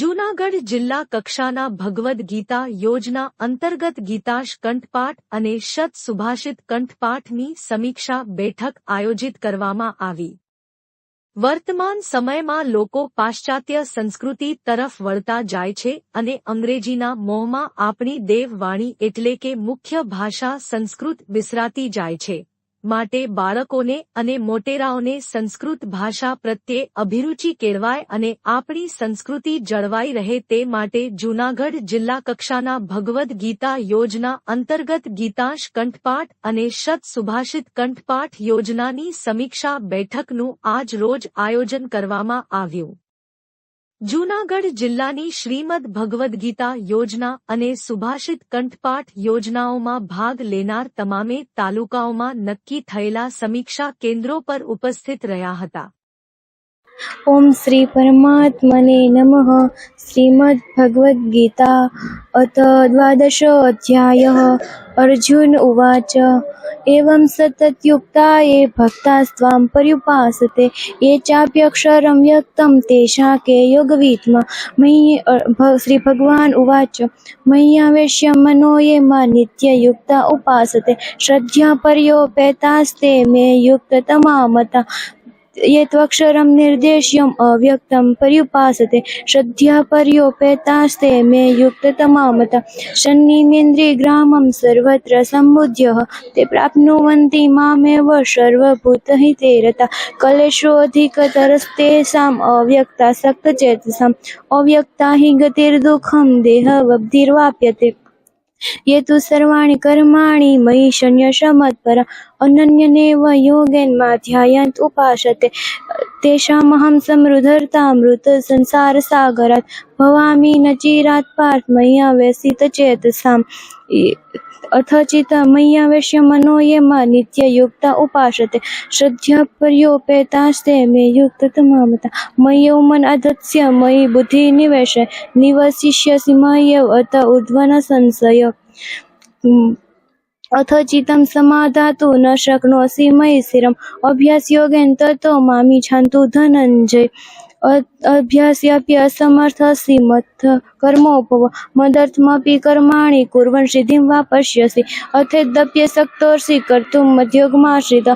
જૂનાગઢ જિલ્લા કક્ષાના ભગવદ્ ગીતા યોજના અંતર્ગત ગીતાશ કંઠપાઠ અને શત સુભાષિત કંઠપાઠની સમીક્ષા બેઠક આયોજિત કરવામાં આવી. વર્તમાન સમયમાં લોકો પાશ્ચાત્ય સંસ્કૃતિ તરફ વળતા જાય છે અને અંગ્રેજીના મોહમાં આપણી દેવવાણી એટલે કે મુખ્ય ભાષા સંસ્કૃત વિસરાતી જાય છે. માટે બાળકોને અને મોટેરાઓને સંસ્કૃત ભાષા પ્રત્યે અભિરુચિ કેળવાય અને આપણી સંસ્કૃતિ જળવાઈ રહે તે માટે જૂનાગઢ જિલ્લા કક્ષાના ભગવદ્ ગીતા યોજના અંતર્ગત ગીતાંશ કંઠપાઠ અને શત સુભાષિત કંઠપાઠ યોજનાની સમીક્ષા બેઠકનું આજ રોજ આયોજન કરવામાં આવ્યું. જૂનાગઢ જિલ્લાની શ્રીમદ ભગવદ્ ગીતા યોજના અને સુભાષિત કંઠપાઠ યોજનાઓમાં ભાગ લેનાર તમામે તાલુકાઓમાં નક્કી થયેલા સમીક્ષા કેન્દ્રો પર ઉપસ્થિત રહ્યા હતા. ઓમ શ્રી પરમાત્મને નમઃ. શ્રીમદ ભગવદ્ ગીતા અથ દ્વાદશોધ્યાય અર્જુન ઉવાચ. એવમ સતતયુક્તા એ ભક્તાસ્ત્વામ પર્યુપાસતે. એ ચાપ્યક્ષરમ વ્યક્તમ તેષા કે યોગવીતમાં મહી શ્રી ભગવાન ઉવાચ. મહ્યાવેશ્ય મનો એ માં નિત્યયુક્તા ઉપાસતે. શ્રદ્ધ્યા પર્યોપેતાસ્તે મે યુક્ત તમામતા त्वक्षरं निर्देश्यम् अव्यक्तं पर्युपासते श्रद्धा पर्योपेतास्ते मे युक्ततमामत शन्निमेन्द्रियग्रामं सर्वत्र सम्बुध्यः ते प्राप्नुवन्ति मामेव सर्वभूतहिते रता कलेषोऽधिकतरस्तेषाम् अव्यक्तासक्तचेतसाम् अव्यक्ता हि गतिर्दुःखं देहवब्धिर्वाप्यते ये तु सर्वाणि कर्माणि मयि शन्यशमत्परा અનન્યનેવ યોગેન્મા ધ્યાયંત ઉપાસતે તેષામહં સમૃદ્ધર્તામૃત સંસારસાગરાત ભવામી નચિરાત પાર્થ મયા વ્યસિત ચેતસામ અથચિત મય્યાવેશ્ય મનો યેમાં નિત્યયુક્તા ઉપાસતે શ્રદ્ધ્ય પર્યોપેતાસ્તે મે યુક્ત તમામતા મય્યો મન અધત્સ્ય મયી બુદ્ધિ નિવેશે નિવસિષ્યસિ મય્યવ અત ઉર્ધ્વન સંશય अथ चित्तं समाधातु न शक्नोषि मयि स्थिरम् अभ्यासयोगेन ततो मामि छान्तु धनञ्जय अ- अभ्यास्यापि असमर्थसि मत्थ कर्मोपव मदर्थमपि कर्माणि कुर्वन् सिद्धिं वा पश्यसि अथेदप्यसक्तोऽसि कर्तुं मध्योगमाश्रित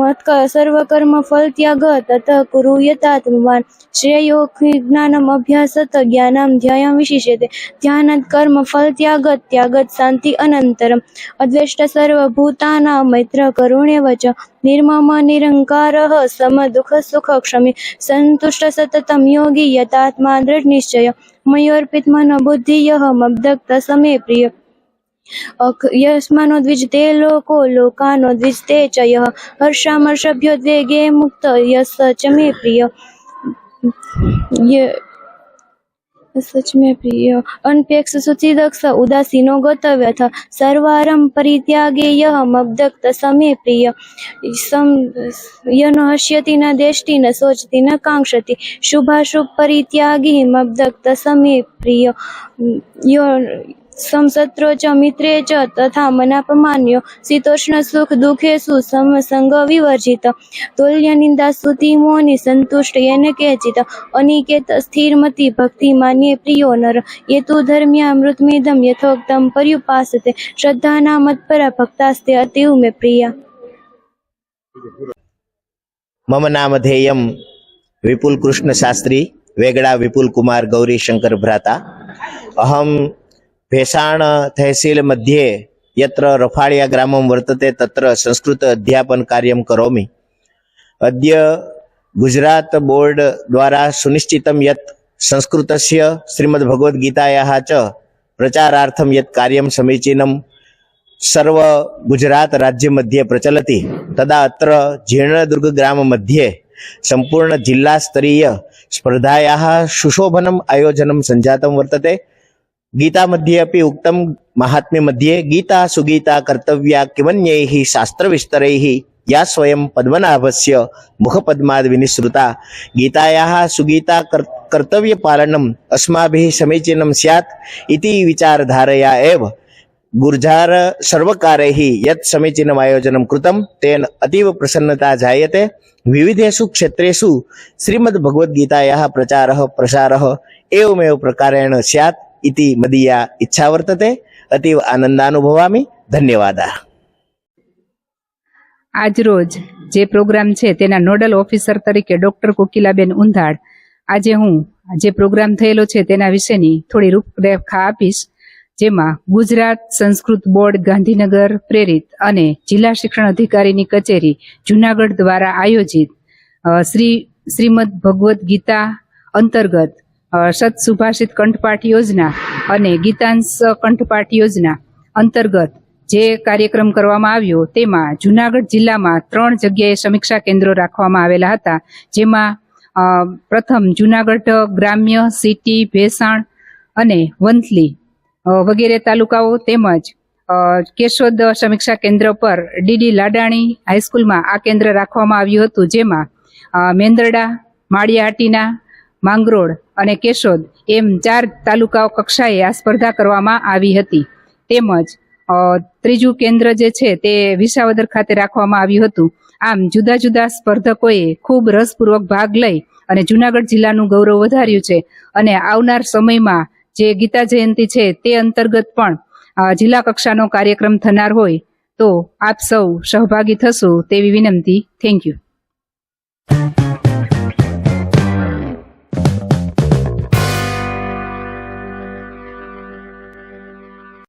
मत्क सर्वकर्मफलत्याग ततः कुरु यतात्मवान् श्रेयो हि ज्ञानम् अभ्यासत ज्ञानं ध्यानं विशिष्यते ध्यानात् कर्मफलत्यागत् त्यागत् शान्ति अनन्तरम् अद्वेष्ट सर्वभूतानां मैत्र करुणेव च निर्मम निरङ्कारः समदुःखसुखक्षमी सन्तुष्ट सततं योगी यतात्मा दृढनिश्चय मयोर्पितमनोबुद्धियः मब्दक्त समे प्रिय अक- यस्मानो द्विजते लोको लोकानो द्विजते च यः हर्षामर्षभ्यो द्वेगे मुक्त यः स च मे प्रिय य- सच में प्रिय अनपेक्ष सुचिदक्ष उदासीनो गतव्यथ सर्वारं परित्यागे यः मब्दक्त समे प्रिय सं य न हस्यति न देष्टि न शोचति न काङ्क्षति शुभाशुभ परित्यागी मब्दक्त समे प्रिय यो સમસત્રો ચ મિત્રે ચ તથા મનાપમાન્યો. શીતોષ્ણ સુખ દુઃખેશુ સમસંગ વિવર્જિત. તુલ્ય નિંદા સ્તુતિ મોની સંતુષ્ટ એને કેચિત. અનિકેત સ્થિરમતિ ભક્તિ માન્ય પ્રિયો નર. યેતુ ધર્મ્યામૃતમિદમ યથોક્તમ પર્યુપાસતે. શ્રદ્ધાના મત્પરા ભક્તાસ્તે અતિવ મે પ્રિયા. મમ નામ ધ્યેયમ વિપુલ કૃષ્ણ શાસ્ત્રી, વેગડા વિપુલ કુમાર ગૌરી શંકર ભ્રાતા. અહમ ભેસાણ તહેસીલ મધ્યે યત્ર રફાળિયા ગ્રામમ વર્તતે તત્ર સંસ્કૃત અધ્યાપન કાર્યમ કરોમી. અદ્ય ગુજરાત બોર્ડ દ્વારા સુનિશ્ચિતમ યત સંસ્કૃતસ્ય શ્રીમદ ભગવદ્ ગીતાયાહ ચ પ્રચારાર્થમ યત કાર્યમ સમીચીનમ સર્વ ગુજરાત રાજ્ય મધ્યે પ્રચલતી. તદા અત્ર જીર્ણદુર્ગ ગ્રામ મધ્યે સંપૂર્ણ જિલ્લા સ્તરીય સ્પર્ધાયા સુશોભનમ આયોજનમ સંજાતમ વર્તતે वर्तते गीतामध्ये अपि उक्तं माहात्म्यमध्ये, गीता सुगीता कर्तव्या किमन्यैः शास्त्रविस्तरैः, या स्वयं पद्मनाभस्य मुखपद्माद् विनिसृता गीतायाः सुगीता कर् कर्तव्यपालनम् अस्माभिः समीचीनं स्यात् इति विचारधारया एव। गुर्जार सर्वकारैः यत् समीचीनम् आयोजनं कृतं, तेन अतीव प्रसन्नता जायते। विविधेषु क्षेत्रेषु श्रीमद्भगवद्गीतायाः प्रचारः, प्रसारः एवमेव प्रकारेण स्यात्। इति मदीया इच्छा वर्तते अतीव आनन्दानुभवामि धन्यवादः આજ રોજ જે પ્રોગ્રામ છે તેના નોડલ ઓફિસર તરીકે ડોક્ટર કોકિલાબેન ઉંધાડ આજે હું જે પ્રોગ્રામ થયેલો છે તેના વિશેની થોડી રૂપરેખા આપીશ જેમાં ગુજરાત સંસ્કૃત બોર્ડ ગાંધીનગર પ્રેરિત અને જિલ્લા શિક્ષણ અધિકારીની કચેરી જુનાગઢ દ્વારા આયોજિત અ, શ્રી શ્રીમદ ભગવદ્ ગીતા અંતર્ગત સત સુભાષિત કંઠપાઠ યોજના અને ગીતાંશ કંઠપાઠ યોજના અંતર્ગત જે કાર્યક્રમ કરવામાં આવ્યો તેમાં જુનાગઢ જિલ્લામાં ત્રણ જગ્યાએ સમીક્ષા કેન્દ્રો રાખવામાં આવેલા હતા. જેમાં પ્રથમ જુનાગઢ ગ્રામ્ય સિટી ભેસાણ અને વંથલી વગેરે તાલુકાઓ તેમજ કેશોદ સમીક્ષા કેન્દ્ર પર ડીડી લાડાણી હાઈસ્કૂલમાં આ કેન્દ્ર રાખવામાં આવ્યું હતું. જેમાં મેંદરડા, માળિયાહાટીના માંગરોળ અને કેશોદ એમ ચાર તાલુકાઓ કક્ષાએ આ સ્પર્ધા કરવામાં આવી હતી. તેમજ ત્રીજું કેન્દ્ર જે છે તે વિસાવદર ખાતે રાખવામાં આવ્યું હતું. આમ જુદા જુદા સ્પર્ધકોએ ખૂબ રસપૂર્વક ભાગ લઈ અને જુનાગઢ જિલ્લાનું ગૌરવ વધાર્યું છે. અને આવનાર સમયમાં જે ગીતા જયંતિ છે તે અંતર્ગત પણ જિલ્લા કક્ષાનો કાર્યક્રમ થનાર હોય તો આપ સૌ સહભાગી થશો તેવી વિનંતી. Thank you.